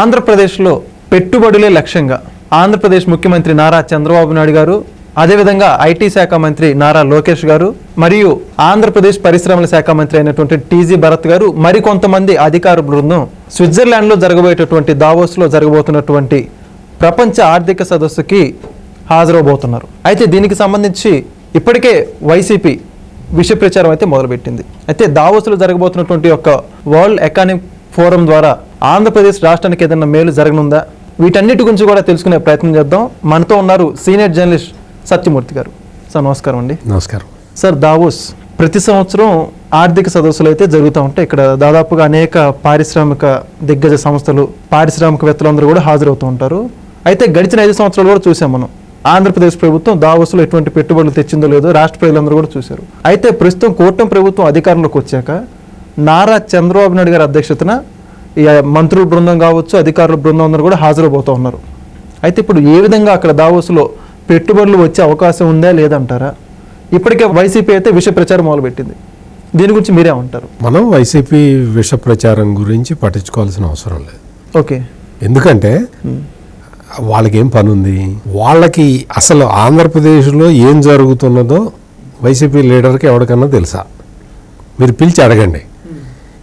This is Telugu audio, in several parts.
ఆంధ్రప్రదేశ్లో పెట్టుబడులే లక్ష్యంగా ఆంధ్రప్రదేశ్ ముఖ్యమంత్రి నారా చంద్రబాబు నాయుడు గారు అదేవిధంగా ఐటీ శాఖ మంత్రి నారా లోకేష్ గారు మరియు ఆంధ్రప్రదేశ్ పరిశ్రమల శాఖ మంత్రి అయినటువంటి టీజీ భరత్ గారు మరికొంతమంది అధికార బృందం స్విట్జర్లాండ్లో జరగబోయేటటువంటి దావోస్లో జరగబోతున్నటువంటి ప్రపంచ ఆర్థిక సదస్సుకి హాజరవబోతున్నారు. అయితే దీనికి సంబంధించి ఇప్పటికే వైసీపీ విషయ ప్రచారం అయితే మొదలుపెట్టింది. అయితే దావోస్లో జరగబోతున్నటువంటి యొక్క వరల్డ్ ఎకానమిక్ ఫోరం ద్వారా ఆంధ్రప్రదేశ్ రాష్ట్రానికి ఏదైనా మేలు జరగనుందా? వీటన్నిటి గురించి కూడా తెలుసుకునే ప్రయత్నం చేద్దాం. మనతో ఉన్నారు సీనియర్ జర్నలిస్ట్ సత్యమూర్తి గారు. సార్ నమస్కారం అండి. నమస్కారం. సార్ దావోస్ ప్రతి సంవత్సరం ఆర్థిక సదస్సులు అయితే జరుగుతూ ఉంటాయి. ఇక్కడ దాదాపుగా అనేక పారిశ్రామిక దిగ్గజ సంస్థలు పారిశ్రామికవేత్తలందరూ కూడా హాజరవుతూ ఉంటారు. అయితే గడిచిన ఐదు సంవత్సరాలు కూడా చూసాం మనం. ఆంధ్రప్రదేశ్ ప్రభుత్వం దావోస్లో ఎటువంటి పెట్టుబడులు తెచ్చిందో లేదో రాష్ట్ర ప్రజలందరూ కూడా చూశారు. అయితే ప్రస్తుతం కూటమి ప్రభుత్వం అధికారంలోకి వచ్చాక నారా చంద్రబాబు నాయుడు గారి అధ్యక్షతన మంత్రుల బృందం కావచ్చు అధికారుల బృందం అందరూ కూడా హాజరవుతూ ఉన్నారు. అయితే ఇప్పుడు ఏ విధంగా అక్కడ దావోస్లో పెట్టుబడులు వచ్చే అవకాశం ఉందా లేదంటారా ఇప్పటికే వైసీపీ అయితే విష ప్రచారం మొదలుపెట్టింది. దీని గురించి మీరేమంటారు మనం వైసీపీ విష ప్రచారం గురించి పట్టించుకోవాల్సిన అవసరం లేదు. ఓకే. ఎందుకంటే వాళ్ళకి ఏం పని ఉంది వాళ్ళకి అసలు ఆంధ్రప్రదేశ్లో ఏం జరుగుతున్నదో వైసీపీ లీడర్కి ఎవరికన్నా తెలుసా? మీరు పిలిచి అడగండి.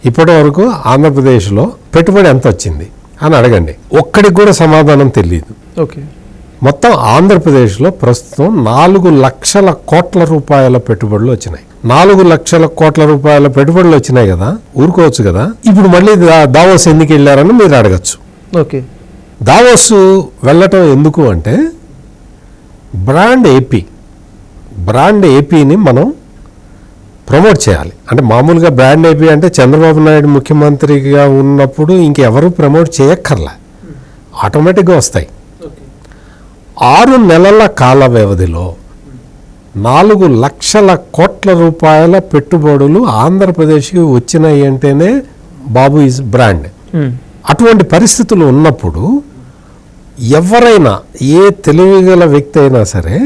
ఇప్పటి వరకు ఆంధ్రప్రదేశ్లో పెట్టుబడి ఎంత వచ్చింది అని అడగండి. ఒక్కడికి కూడా సమాధానం తెలియదు. ఓకే. మొత్తం ఆంధ్రప్రదేశ్లో ప్రస్తుతం నాలుగు లక్షల కోట్ల రూపాయల పెట్టుబడులు వచ్చినాయి. నాలుగు లక్షల కోట్ల రూపాయల పెట్టుబడులు వచ్చినాయి కదా? ఊరుకోవచ్చు కదా? ఇప్పుడు మళ్ళీ దావోస్ ఎందుకు వెళ్ళారని మీరు అడగచ్చు. ఓకే. దావోస్ వెళ్ళటం ఎందుకు అంటే బ్రాండ్ ఏపీ బ్రాండ్ ఏపీని మనం ప్రమోట్ చేయాలి. అంటే మామూలుగా బ్రాండ్ ఏపీ అంటే చంద్రబాబు నాయుడు ముఖ్యమంత్రిగా ఉన్నప్పుడు ఇంకెవరు ప్రమోట్ చేయక్కర్లే. ఆటోమేటిక్గా వస్తాయి. ఆరు నెలల కాల వ్యవధిలో నాలుగు లక్షల కోట్ల రూపాయల పెట్టుబడులు ఆంధ్రప్రదేశ్కి వచ్చినాయి అంటేనే బాబు ఈజ్ బ్రాండ్. అటువంటి పరిస్థితులు ఉన్నప్పుడు ఎవరైనా ఏ తెలివిగల వ్యక్తి అయినా సరే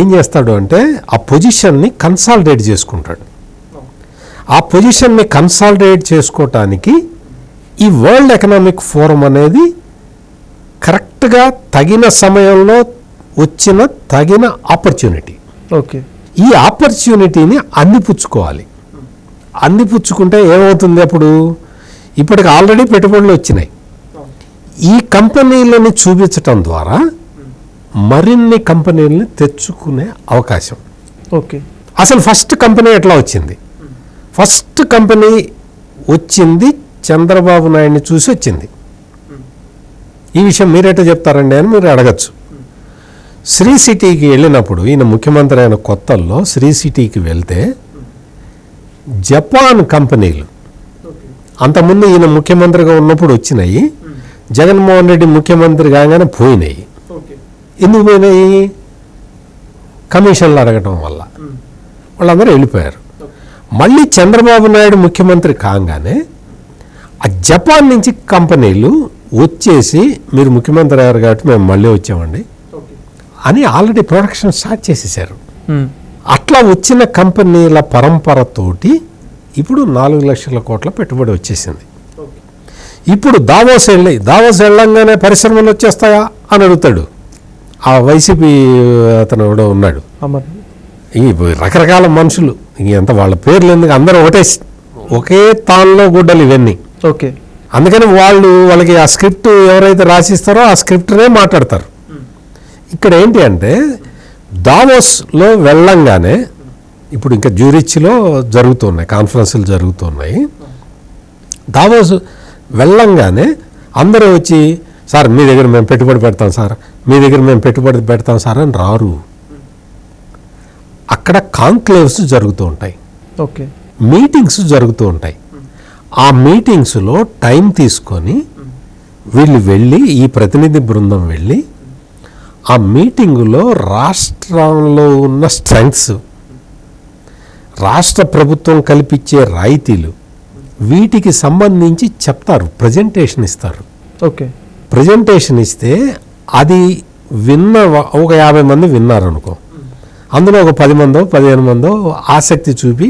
ఏం చేస్తాడు అంటే ఆ పొజిషన్ని కన్సాలిడేట్ చేసుకుంటాడు. ఆ పొజిషన్ని కన్సాలిడేట్ చేసుకోవటానికి ఈ వరల్డ్ ఎకనామిక్ ఫోరం అనేది కరెక్ట్గా తగిన సమయంలో వచ్చిన తగిన ఆపర్చునిటీ ఓకే. ఈ ఆపర్చునిటీని అందిపుచ్చుకోవాలి. అందిపుచ్చుకుంటే ఏమవుతుంది అప్పుడు? ఇప్పటికి ఆల్రెడీ పెట్టుబడులు వచ్చినాయి. ఈ కంపెనీలని చూపించటం ద్వారా మరిన్ని కంపెనీలని తెచ్చుకునే అవకాశం. ఓకే. అసలు ఫస్ట్ కంపెనీ ఎట్లా వచ్చింది? ఫస్ట్ కంపెనీ వచ్చింది చంద్రబాబు నాయుడిని చూసి వచ్చింది. ఈ విషయం మీరేటో చెప్తారండి అని మీరు అడగచ్చు. శ్రీ సిటీకి వెళ్ళినప్పుడు ఈయన ముఖ్యమంత్రి అయిన కొత్తల్లో శ్రీ సిటీకి వెళ్తే జపాన్ కంపెనీలు అంతకుముందు ఈయన ముఖ్యమంత్రిగా ఉన్నప్పుడు వచ్చినాయి. జగన్మోహన్ రెడ్డి ముఖ్యమంత్రి కాగానే పోయినాయి. ఎందుకు పోయినాయి? కమిషన్లు అడగటం వల్ల. వాళ్ళందరూ వెళ్ళిపోయారు. మళ్ళీ చంద్రబాబు నాయుడు ముఖ్యమంత్రి కాగానే ఆ జపాన్ నుంచి కంపెనీలు వచ్చేసి మీరు ముఖ్యమంత్రి అయ్యారు కాబట్టి మేము మళ్ళీ వచ్చామండి అని ఆల్రెడీ ప్రొడక్షన్ స్టార్ట్ చేసేసారు అట్లా వచ్చిన కంపెనీల పరంపరతోటి ఇప్పుడు నాలుగు లక్షల కోట్ల పెట్టుబడి వచ్చేసింది. ఇప్పుడు దావోస్ వెళ్ళి దావోస్ వెళ్ళంగానే పరిశ్రమలు వచ్చేస్తాయా అని అడుగుతాడు. ఆ వైసీపీ అతను ఎవడో ఉన్నాడు. ఈ రకరకాల మనుషులు. ఎంత వాళ్ళ పేర్లు ఎందుకు? అందరూ ఒకటే ఒకే తాన్లో గుడ్డలు ఇవన్నీ. ఓకే. అందుకని వాళ్ళు వాళ్ళకి ఆ స్క్రిప్ట్ ఎవరైతే రాసిస్తారో ఆ స్క్రిప్ట్నే మాట్లాడతారు. ఇక్కడ ఏంటి అంటే దావోస్లో వెళ్ళంగానే ఇప్పుడు ఇంకా జ్యూరిచ్లో జరుగుతున్నాయి కాన్ఫరెన్సులు జరుగుతున్నాయి దావోస్ వెళ్ళంగానే అందరూ వచ్చి సార్ మీ దగ్గర మేము పెట్టుబడి పెడతాం సార్. మీ దగ్గర మేము పెట్టుబడి పెడతాం సార్ అని రారు. అక్కడ కాంక్లేవ్స్ జరుగుతూ ఉంటాయి. ఓకే. మీటింగ్స్ జరుగుతూ ఉంటాయి. ఆ మీటింగ్స్లో టైం తీసుకొని వీళ్ళు వెళ్ళి ఈ ప్రతినిధి బృందం వెళ్ళి ఆ మీటింగులో రాష్ట్రంలో ఉన్న స్ట్రెంగ్స్ రాష్ట్ర ప్రభుత్వం కల్పించే రాయితీలు వీటికి సంబంధించి చెప్తారు ప్రజెంటేషన్ ఇస్తారు. ఓకే. ప్రజెంటేషన్ ఇస్తే అది విన్న ఒక యాభై మంది విన్నారు అనుకో అందులో ఒక పది మందో పదిహేను మందో ఆసక్తి చూపి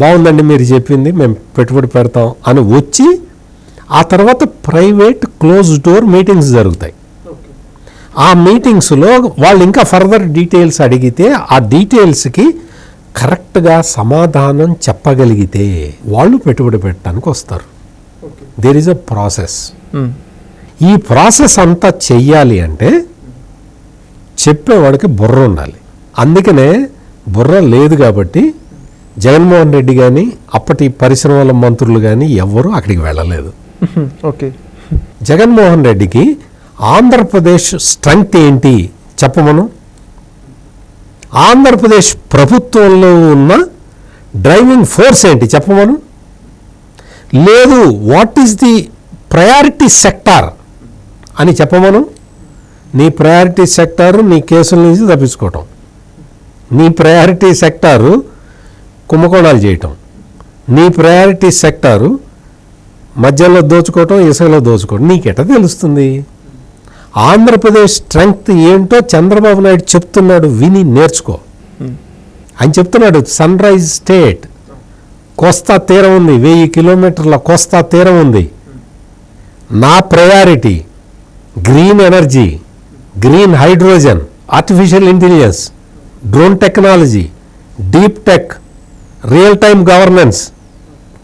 బాగుందండి మీరు చెప్పింది మేము పెట్టుబడి పెడతాం అని వచ్చి ఆ తర్వాత ప్రైవేట్ క్లోజ్ డోర్ మీటింగ్స్ జరుగుతాయి. ఆ మీటింగ్స్లో వాళ్ళు ఇంకా ఫర్దర్ డీటెయిల్స్ అడిగితే ఆ డీటెయిల్స్కి కరెక్ట్గా సమాధానం చెప్పగలిగితే వాళ్ళు పెట్టుబడి పెట్టడానికి వస్తారు. దేర్ ఈజ్ అ ప్రాసెస్ ఈ ప్రాసెస్ అంతా చెయ్యాలి అంటే చెప్పేవాడికి బుర్ర ఉండాలి. అందుకనే బుర్ర లేదు కాబట్టి జగన్మోహన్ రెడ్డి కానీ అప్పటి పరిశ్రమల మంత్రులు కానీ ఎవ్వరూ అక్కడికి వెళ్ళలేదు. ఓకే. జగన్మోహన్ రెడ్డికి ఆంధ్రప్రదేశ్ స్ట్రెంగ్త్ ఏంటి చెప్పమను ఆంధ్రప్రదేశ్ ప్రభుత్వంలో ఉన్న డ్రైవింగ్ ఫోర్స్ ఏంటి చెప్పమను లేదు what is the priority sector అని చెప్పమను నీ ప్రయారిటీ సెక్టారు నీ కేసుల నుంచి తప్పించుకోవటం. నీ ప్రయారిటీ సెక్టారు కుంభకోణాలు చేయటం. నీ ప్రయారిటీ సెక్టారు మధ్యలో దోచుకోవటం ఇసుకలో దోచుకోవటం. నీకెట తెలుస్తుంది? ఆంధ్రప్రదేశ్ స్ట్రెంగ్త్ ఏంటో చంద్రబాబు నాయుడు చెప్తున్నాడు విని నేర్చుకో. అని చెప్తున్నాడు సన్ రైజ్ స్టేట్. కోస్తా తీరం ఉంది వెయ్యి కిలోమీటర్ల కోస్తా తీరం ఉంది. నా priority green energy green hydrogen artificial intelligence. Drone technology deep tech real time governance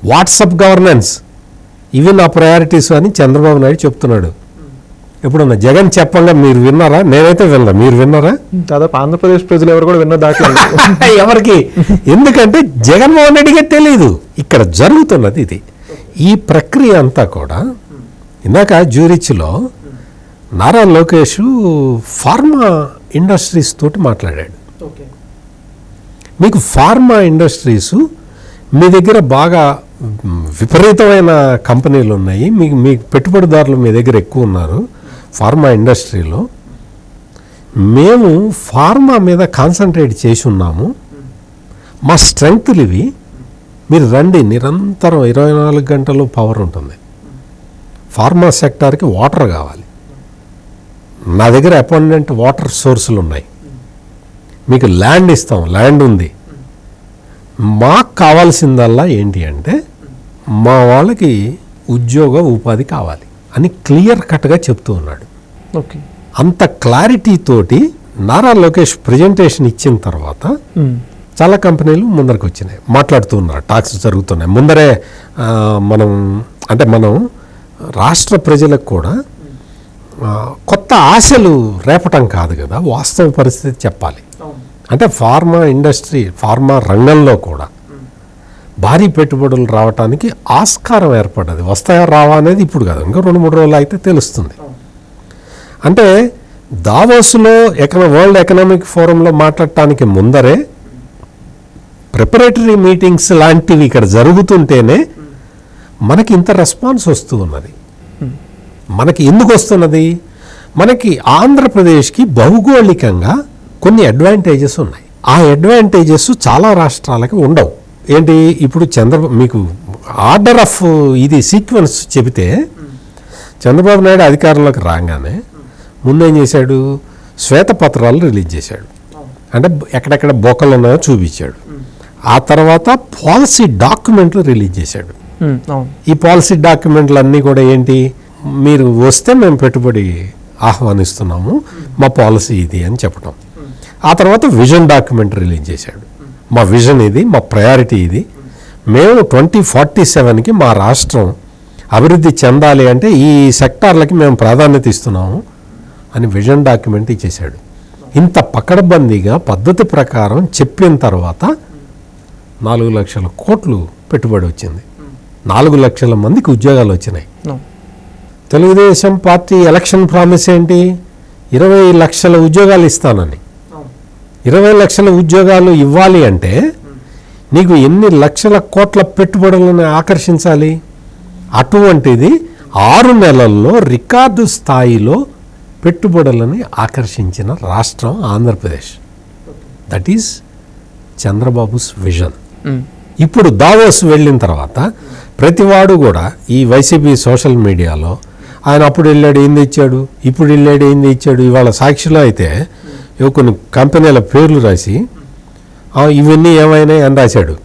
WhatsApp governance ఇవి నా ప్రయారిటీస్ అని చంద్రబాబు నాయుడు చెప్తున్నాడు. ఎప్పుడన్నా జగన్ చెప్పంగా మీరు విన్నారా? నేనైతే విన్నా మీరు విన్నారా? దాదాపు ఆంధ్రప్రదేశ్ ప్రజలు ఎవరు కూడా విన్న దాఖలేదు ఎవరికి? ఎందుకంటే జగన్మోహన్ రెడ్డికే తెలియదు ఇక్కడ జరుగుతున్నది ఇది. ఈ ప్రక్రియ అంతా కూడా ఇందాక జ్యూరిచ్లో నారా లోకేష్ ఫార్మా ఇండస్ట్రీస్ తోటి మాట్లాడాడు. మీకు ఫార్మా ఇండస్ట్రీస్ మీ దగ్గర బాగా విపరీతమైన కంపెనీలు ఉన్నాయి. మీకు మీకు పెట్టుబడిదారులు మీ దగ్గర ఎక్కువ ఉన్నారు ఫార్మా ఇండస్ట్రీలో. మేము ఫార్మా మీద కాన్సన్ట్రేట్ చేసి ఉన్నాము. మా స్ట్రెంగ్త్లు ఇవి. మీరు రండి నిరంతరం ఇరవై నాలుగు గంటలు పవర్ ఉంటుంది. ఫార్మా సెక్టార్కి వాటర్ కావాలి. నా దగ్గర అపాయింట్మెంట్ వాటర్ సోర్సులు ఉన్నాయి. మీకు ల్యాండ్ ఇస్తాం ల్యాండ్ ఉంది. మాకు కావాల్సిందల్లా ఏంటి అంటే మా వాళ్ళకి ఉద్యోగ ఉపాధి కావాలి అని క్లియర్ కట్గా చెప్తూ ఉన్నాడు. ఓకే. అంత క్లారిటీ తోటి నారా లోకేష్ ప్రజెంటేషన్ ఇచ్చిన తర్వాత చాలా కంపెనీలు ముందరకు వచ్చినాయి. మాట్లాడుతూ ఉన్నారు టాక్స్ జరుగుతున్నాయి. ముందరే మనం అంటే మనం రాష్ట్ర ప్రజలకు కూడా కొత్త ఆశలు రేపటం కాదు కదా వాస్తవ పరిస్థితి చెప్పాలి. అంటే ఫార్మా ఇండస్ట్రీ ఫార్మా రంగంలో కూడా భారీ పెట్టుబడులు రావటానికి ఆస్కారం ఏర్పడ్డది. వస్తాయా రావా అనేది ఇప్పుడు కాదు. ఇంకా రెండు మూడు రోజులు అయితే తెలుస్తుంది. అంటే దావోస్లో ఎకన వరల్డ్ ఎకనామిక్ ఫోరంలో మాట్లాడటానికి ముందరే ప్రిపరేటరీ మీటింగ్స్ లాంటివి ఇక్కడ జరుగుతుంటేనే మనకి ఇంత రెస్పాన్స్ వస్తూ ఉన్నది మనకి ఎందుకు వస్తున్నది? మనకి ఆంధ్రప్రదేశ్కి భౌగోళికంగా కొన్ని అడ్వాంటేజెస్ ఉన్నాయి. ఆ అడ్వాంటేజెస్ చాలా రాష్ట్రాలకి ఉండవు. ఏంటి? ఇప్పుడు చంద్ర మీకు ఆర్డర్ ఆఫ్ ఇది సీక్వెన్స్ చెబితే చంద్రబాబు నాయుడు అధికారంలోకి రాగానే ముందేం చేశాడు? శ్వేతపత్రాలు రిలీజ్ చేశాడు. అంటే ఎక్కడెక్కడ బొక్కలు ఉన్నాయో చూపించాడు. ఆ తర్వాత పాలసీ డాక్యుమెంట్లు రిలీజ్ చేశాడు. ఈ పాలసీ డాక్యుమెంట్లు అన్నీ కూడా ఏంటి? మీరు వస్తే మేము పెట్టుబడి ఆహ్వానిస్తున్నాము. మా పాలసీ ఇది అని చెప్పడం ఆ తర్వాత విజన్ డాక్యుమెంట్ రిలీజ్ చేశాడు. మా విజన్ ఇది మా ప్రయారిటీ ఇది. మేము ట్వంటీ ఫార్టీ సెవెన్కి మా రాష్ట్రం అభివృద్ధి చెందాలి అంటే ఈ సెక్టార్లకి మేము ప్రాధాన్యత ఇస్తున్నాము అని విజన్ డాక్యుమెంట్ ఇచ్చేశాడు. ఇంత పకడ్బందీగా పద్ధతి ప్రకారం చెప్పిన తర్వాత నాలుగు లక్షల కోట్లు పెట్టుబడి వచ్చింది. నాలుగు లక్షల మందికి ఉద్యోగాలు వచ్చినాయి. తెలుగుదేశం పార్టీ ఎలక్షన్ ప్రామిస్ ఏంటి? ఇరవై లక్షల ఉద్యోగాలు ఇస్తానని. ఇరవై లక్షల ఉద్యోగాలు ఇవ్వాలి అంటే నీకు ఎన్ని లక్షల కోట్ల పెట్టుబడులను ఆకర్షించాలి? అటువంటిది ఆరు నెలల్లో రికార్డు స్థాయిలో పెట్టుబడులని ఆకర్షించిన రాష్ట్రం Andhra Pradesh. That is Chandrababu's vision um, ఇప్పుడు దావోస్ వెళ్ళిన తర్వాత ప్రతివాడు కూడా ఈ వైసీపీ సోషల్ మీడియాలో ఆయన అప్పుడు వెళ్ళాడు ఏంది ఇచ్చాడు ఇప్పుడు వెళ్ళాడు ఏంది ఇచ్చాడు ఇవాళ సాక్షిలో అయితే ఏవో కొన్ని కంపెనీల పేర్లు రాసి "ఆ, ఇవన్నీ ఏమైనాయి? అని రాశాడు.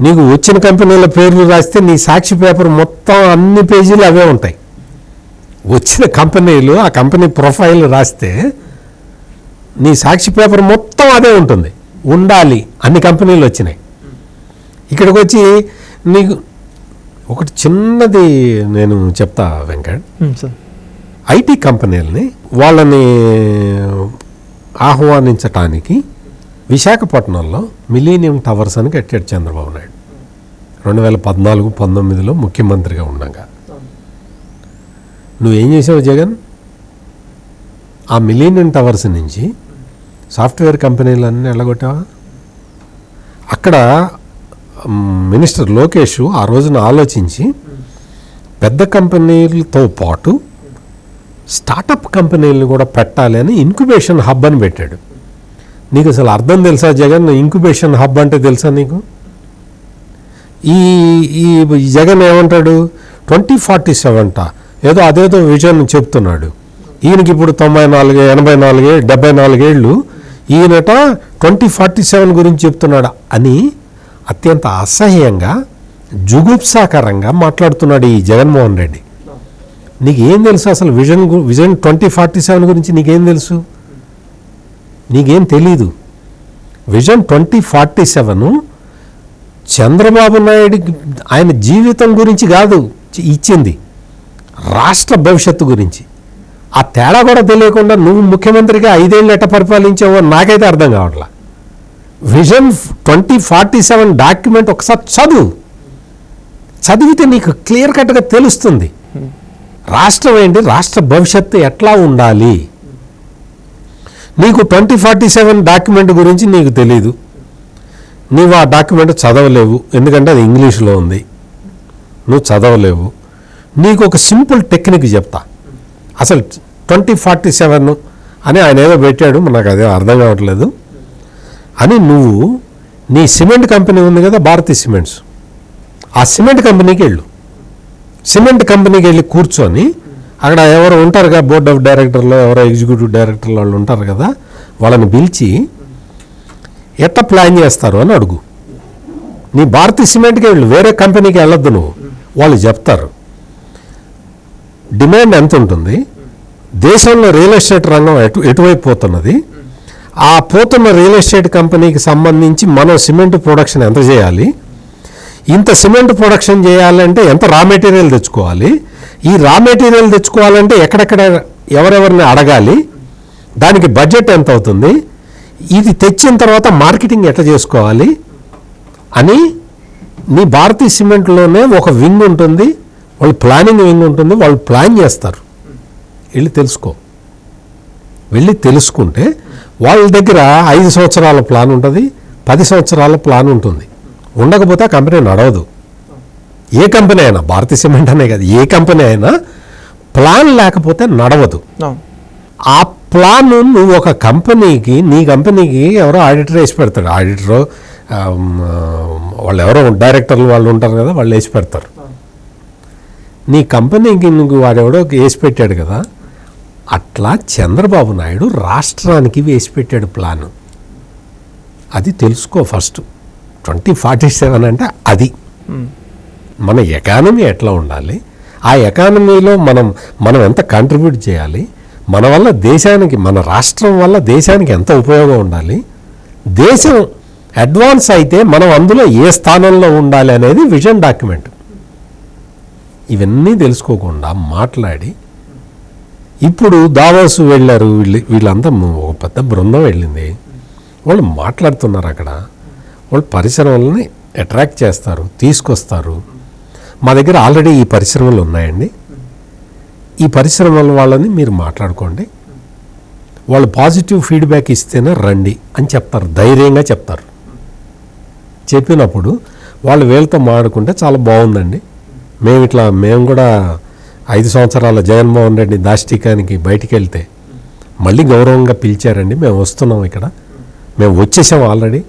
నీకు వచ్చిన కంపెనీల పేర్లు రాస్తే నీ సాక్షి పేపర్ మొత్తం అన్ని పేజీలు అవే ఉంటాయి. వచ్చిన కంపెనీలు ఆ కంపెనీ ప్రొఫైల్ రాస్తే నీ సాక్షి పేపర్ మొత్తం అదే ఉంటుంది. ఉండాలి. అన్ని కంపెనీలు వచ్చినాయి. ఇక్కడికి వచ్చి నీకు ఒకటి చిన్నది నేను చెప్తా వెంకట్. ఐటీ కంపెనీలని వాళ్ళని ఆహ్వానించటానికి విశాఖపట్నంలో మిలీనియం టవర్స్ అని కట్టాడు చంద్రబాబు నాయుడు. రెండు వేల పద్నాలుగు పంతొమ్మిదిలో ముఖ్యమంత్రిగా ఉండగా. నువ్వేం చేసావు జగన్? ఆ మిలీనియం టవర్స్ నుంచి సాఫ్ట్వేర్ కంపెనీలన్నీ వెళ్ళగొట్టావా అక్కడ మినిస్టర్ లోకేష్ ఆ రోజున ఆలోచించి పెద్ద కంపెనీలతో పాటు స్టార్టప్ కంపెనీలను కూడా పెట్టాలి అని ఇంక్యుబేషన్ హబ్ అని పెట్టాడు. నీకు అసలు అర్థం తెలుసా జగన్? ఇంక్యుబేషన్ హబ్ అంటే తెలుసా నీకు? ఈ ఈ జగన్ ఏమంటాడు? ట్వంటీ ఫార్టీ సెవెంట ఏదో అదేదో విజన్ చెప్తున్నాడు. ఈయనకి ఇప్పుడు తొంభై నాలుగు ఎనభై నాలుగే డెబ్బై నాలుగేళ్ళు ఈయనట ట్వంటీ ఫార్టీ సెవెన్ గురించి చెప్తున్నాడు అని అత్యంత అసహ్యంగా జుగుప్సాకరంగా మాట్లాడుతున్నాడు ఈ జగన్మోహన్ రెడ్డి. నీకు ఏం తెలుసు అసలు vision vision twenty forty seven గురించి నీకేం తెలుసు? నీకేం తెలీదు. Vision twenty forty seven Chandrababu Naidu ఆయన జీవితం గురించి కాదు ఇచ్చింది. రాష్ట్ర భవిష్యత్తు గురించి. ఆ తేడా కూడా తెలియకుండా నువ్వు ముఖ్యమంత్రిగా ఐదేళ్ళు ఎట్ట పరిపాలించావో నాకైతే అర్థం కావట్లా. Vision twenty forty seven document ఒకసారి చదువు. చదివితే నీకు క్లియర్ కట్గా తెలుస్తుంది. రాష్ట్రం ఏంటి? రాష్ట్ర భవిష్యత్తు ఎట్లా ఉండాలి? నీకు ట్వంటీ ఫార్టీ సెవెన్ డాక్యుమెంట్ గురించి నీకు తెలీదు. నువ్వు ఆ డాక్యుమెంట్ చదవలేవు. ఎందుకంటే అది ఇంగ్లీష్లో ఉంది. నువ్వు చదవలేవు. నీకు ఒక సింపుల్ టెక్నిక్ చెప్తా. అసలు ట్వంటీ ఫార్టీ సెవెన్ అని ఆయన ఏదో పెట్టాడు. నాకు అదే అర్థం కావట్లేదు. అని నువ్వు నీ సిమెంట్ కంపెనీ ఉంది కదా భారతీ సిమెంట్స్. ఆ సిమెంట్ కంపెనీకి వెళ్ళు. సిమెంట్ కంపెనీకి వెళ్ళి కూర్చొని అక్కడ ఎవరు ఉంటారు కదా బోర్డ్ ఆఫ్ డైరెక్టర్లు ఎవరో ఎగ్జిక్యూటివ్ డైరెక్టర్లు వాళ్ళు ఉంటారు కదా వాళ్ళని పిలిచి ఎట్లా ప్లాన్ చేస్తారు అని అడుగు. నీ భారతీ సిమెంట్కి వెళ్ళు వేరే కంపెనీకి వెళ్ళొద్దు నువ్వు. వాళ్ళు చెప్తారు. డిమాండ్ ఎంత ఉంటుంది? దేశంలో రియల్ ఎస్టేట్ రంగం ఎటు ఎటువైపు పోతున్నది? ఆ పోతున్న రియల్ ఎస్టేట్ కంపెనీకి సంబంధించి మనం సిమెంట్ ప్రొడక్షన్ ఎంత చేయాలి? ఇంత సిమెంట్ ప్రొడక్షన్ చేయాలంటే ఎంత రా మెటీరియల్ తెచ్చుకోవాలి? ఈ రా మెటీరియల్ తెచ్చుకోవాలంటే ఎక్కడెక్కడ ఎవరెవరిని అడగాలి? దానికి బడ్జెట్ ఎంత అవుతుంది? ఇది తెచ్చిన తర్వాత మార్కెటింగ్ ఎట్లా చేసుకోవాలి? అని నీ భారతీయ సిమెంట్లోనే ఒక వింగ్ ఉంటుంది. వాళ్ళు ప్లానింగ్ వింగ్ ఉంటుంది. వాళ్ళు ప్లాన్ చేస్తారు. వెళ్ళి తెలుసుకో. వెళ్ళి తెలుసుకుంటే వాళ్ళ దగ్గర ఐదు సంవత్సరాల ప్లాన్ ఉంటుంది. పది సంవత్సరాల ప్లాన్ ఉంటుంది. ఉండకపోతే ఆ కంపెనీ నడవదు. ఏ కంపెనీ అయినా భారతీయ సిమెంట్ అనే కాదు ఏ కంపెనీ అయినా ప్లాన్ లేకపోతే నడవదు. ఆ ప్లాన్ నువ్వు ఒక కంపెనీకి నీ కంపెనీకి ఎవరో ఆడిటర్ వేసి పెడతాడు. ఆడిటర్ వాళ్ళు ఎవరో డైరెక్టర్లు వాళ్ళు ఉంటారు కదా వాళ్ళు వేసి పెడతారు. నీ కంపెనీకి నువ్వు వాడెవడో వేసి పెట్టాడు కదా అట్లా చంద్రబాబు నాయుడు రాష్ట్రానికి వేసి పెట్టాడు ప్లాను. అది తెలుసుకో ఫస్ట్. ట్వంటీ ఫార్టీ సెవెన్ అంటే అది. మన ఎకానమీ ఎట్లా ఉండాలి? ఆ ఎకానమీలో మనం మనం ఎంత కాంట్రిబ్యూట్ చేయాలి? మన వల్ల దేశానికి మన రాష్ట్రం వల్ల దేశానికి ఎంత ఉపయోగం ఉండాలి? దేశం అడ్వాన్స్ అయితే మనం అందులో ఏ స్థానంలో ఉండాలి అనేది విజన్ డాక్యుమెంట్ ఇవన్నీ తెలుసుకోకుండా మాట్లాడి ఇప్పుడు దావోసు వెళ్ళారు వీళ్ళు వీళ్ళంతా ఒక పెద్ద బృందం వెళ్ళింది. వాళ్ళు మాట్లాడుతున్నారు అక్కడ. వాళ్ళు పరిశ్రమలని అట్రాక్ట్ చేస్తారు తీసుకొస్తారు. మా దగ్గర ఆల్రెడీ ఈ పరిశ్రమలు ఉన్నాయండి. ఈ పరిశ్రమల వాళ్ళని మీరు మాట్లాడుకోండి. వాళ్ళు పాజిటివ్ ఫీడ్బ్యాక్ ఇస్తేనే రండి అని చెప్తారు ధైర్యంగా చెప్తారు. చెప్పినప్పుడు వాళ్ళు వీళ్ళతో మాడుకుంటే చాలా బాగుందండి. మేము ఇట్లా మేము కూడా ఐదు సంవత్సరాల జగన్మోహన్ రెడ్డి దాష్టికానికి బయటికి వెళ్తే మళ్ళీ గౌరవంగా పిలిచారండి మేము వస్తున్నాం ఇక్కడ. మేము వచ్చేసాం ఆల్రెడీ.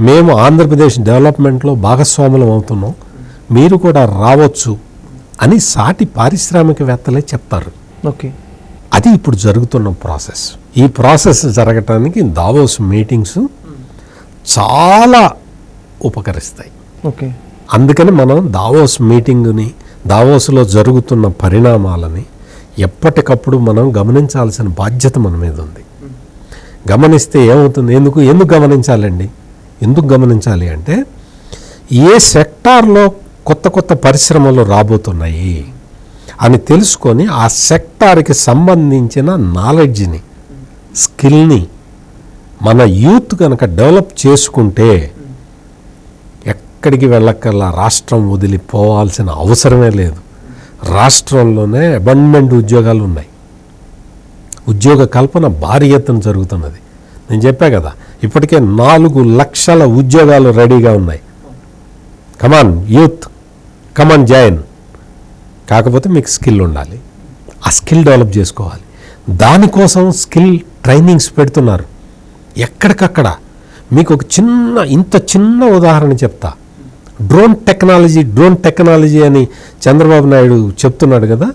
మేము ఆంధ్రప్రదేశ్ డెవలప్మెంట్లో భాగస్వాములం అవుతున్నాం. మీరు కూడా రావచ్చు అని సాటి పారిశ్రామికవేత్తలే చెప్తారు. ఓకే. అది ఇప్పుడు జరుగుతున్న ప్రాసెస్. ఈ ప్రాసెస్ జరగటానికి దావోస్ మీటింగ్స్ చాలా ఉపకరిస్తాయి. ఓకే. అందుకని మనం దావోస్ మీటింగుని దావోస్లో జరుగుతున్న పరిణామాలని ఎప్పటికప్పుడు మనం గమనించాల్సిన బాధ్యత మన మీద ఉంది. గమనిస్తే ఏమవుతుంది? ఎందుకు? ఎందుకు గమనించాలండి? ఎందుకు గమనించాలి అంటే ఏ సెక్టార్లో కొత్త కొత్త పరిశ్రమలు రాబోతున్నాయి అని తెలుసుకొని ఆ సెక్టార్కి సంబంధించిన నాలెడ్జ్ని స్కిల్ని మన యూత్ కనుక డెవలప్ చేసుకుంటే ఎక్కడికి వెళ్ళక్కల్లా రాష్ట్రం వదిలిపోవాల్సిన అవసరమే లేదు. రాష్ట్రంలోనే అబండెంట్ ఉద్యోగాలు ఉన్నాయి. ఉద్యోగ కల్పన భారీ ఎత్తున జరుగుతున్నది. నేను చెప్పా కదా ఇప్పటికే నాలుగు లక్షల ఉద్యోగాలు రెడీగా ఉన్నాయి. కమాన్ యూత్ కమాన్ జాయిన్ కాకపోతే మీకు స్కిల్ ఉండాలి. ఆ స్కిల్ డెవలప్ చేసుకోవాలి. దానికోసం స్కిల్ ట్రైనింగ్స్ పెడుతున్నారు. ఎక్కడికక్కడ. మీకు ఒక చిన్న ఇంత చిన్న ఉదాహరణ చెప్తా. డ్రోన్ టెక్నాలజీ డ్రోన్ టెక్నాలజీ అని చంద్రబాబు నాయుడు చెప్తున్నాడు కదా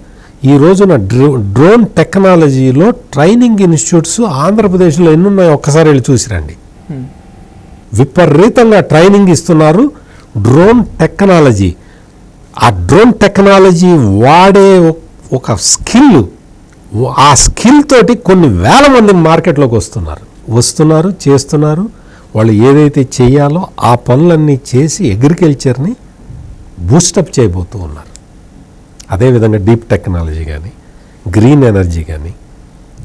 ఈ రోజున డ్రో డ్రోన్ టెక్నాలజీలో ట్రైనింగ్ ఇన్స్టిట్యూట్స్ ఆంధ్రప్రదేశ్లో ఎన్ని ఉన్నాయో ఒక్కసారి వెళ్ళి చూసిరండి. విపరీతంగా ట్రైనింగ్ ఇస్తున్నారు డ్రోన్ టెక్నాలజీ. ఆ డ్రోన్ టెక్నాలజీ వాడే ఒక స్కిల్ ఆ స్కిల్ తోటి కొన్ని వేల మంది మార్కెట్లోకి వస్తున్నారు. వస్తున్నారు చేస్తున్నారు. వాళ్ళు ఏదైతే చేయాలో ఆ పనులన్నీ చేసి అగ్రికల్చర్ని బూస్టప్ చేయబోతూ ఉన్నారు. అదేవిధంగా డీప్ టెక్నాలజీ కానీ గ్రీన్ ఎనర్జీ కానీ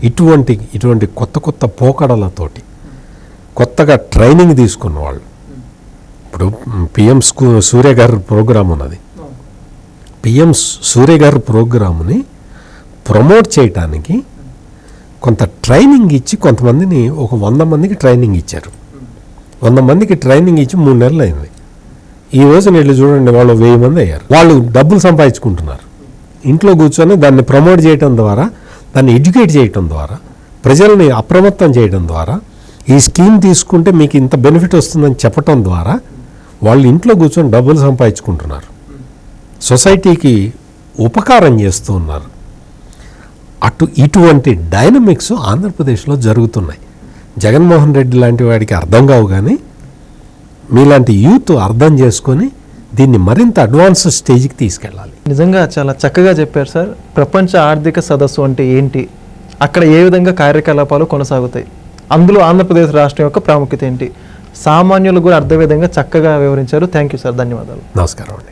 ఇటువంటి ఇటువంటి కొత్త కొత్త పోకడలతోటి కొత్తగా ట్రైనింగ్ తీసుకున్న వాళ్ళు. ఇప్పుడు పిఎం స్కూ సూర్య గారి ప్రోగ్రాం ఉన్నది. పిఎం సూర్య గారి ప్రోగ్రాముని ప్రమోట్ చేయటానికి కొంత ట్రైనింగ్ ఇచ్చి కొంతమందిని ఒక వంద మందికి ట్రైనింగ్ ఇచ్చారు. వంద మందికి ట్రైనింగ్ ఇచ్చి మూడు నెలలు అయింది ఈ రోజు వీళ్ళు చూడండి వాళ్ళు వెయ్యి మంది అయ్యారు. వాళ్ళు డబ్బులు సంపాదించుకుంటున్నారు. ఇంట్లో కూర్చొని దాన్ని ప్రమోట్ చేయడం ద్వారా దాన్ని ఎడ్యుకేట్ చేయటం ద్వారా ప్రజల్ని అప్రమత్తం చేయడం ద్వారా ఈ స్కీమ్ తీసుకుంటే మీకు ఇంత బెనిఫిట్ వస్తుందని చెప్పటం ద్వారా వాళ్ళు ఇంట్లో కూర్చొని డబ్బులు సంపాదించుకుంటున్నారు. సొసైటీకి ఉపకారం చేస్తూ ఉన్నారు. అటు ఇటువంటి డైనమిక్స్ ఆంధ్రప్రదేశ్లో జరుగుతున్నాయి. జగన్మోహన్ రెడ్డి లాంటి వాడికి అర్థం కావు కానీ మీలాంటి యూత్ అర్థం చేసుకొని దీన్ని మరింత అడ్వాన్స్ స్టేజ్కి తీసుకెళ్ళాలి. నిజంగా చాలా చక్కగా చెప్పారు సార్. ప్రపంచ ఆర్థిక సదస్సు అంటే ఏంటి? అక్కడ ఏ విధంగా కార్యకలాపాలు కొనసాగుతాయి? అందులో ఆంధ్రప్రదేశ్ రాష్ట్రం యొక్క ప్రాముఖ్యత ఏంటి? సామాన్యులు కూడా అర్థం విధంగా చక్కగా వివరించారు. Thank you sir. ధన్యవాదాలు. నమస్కారం అండి.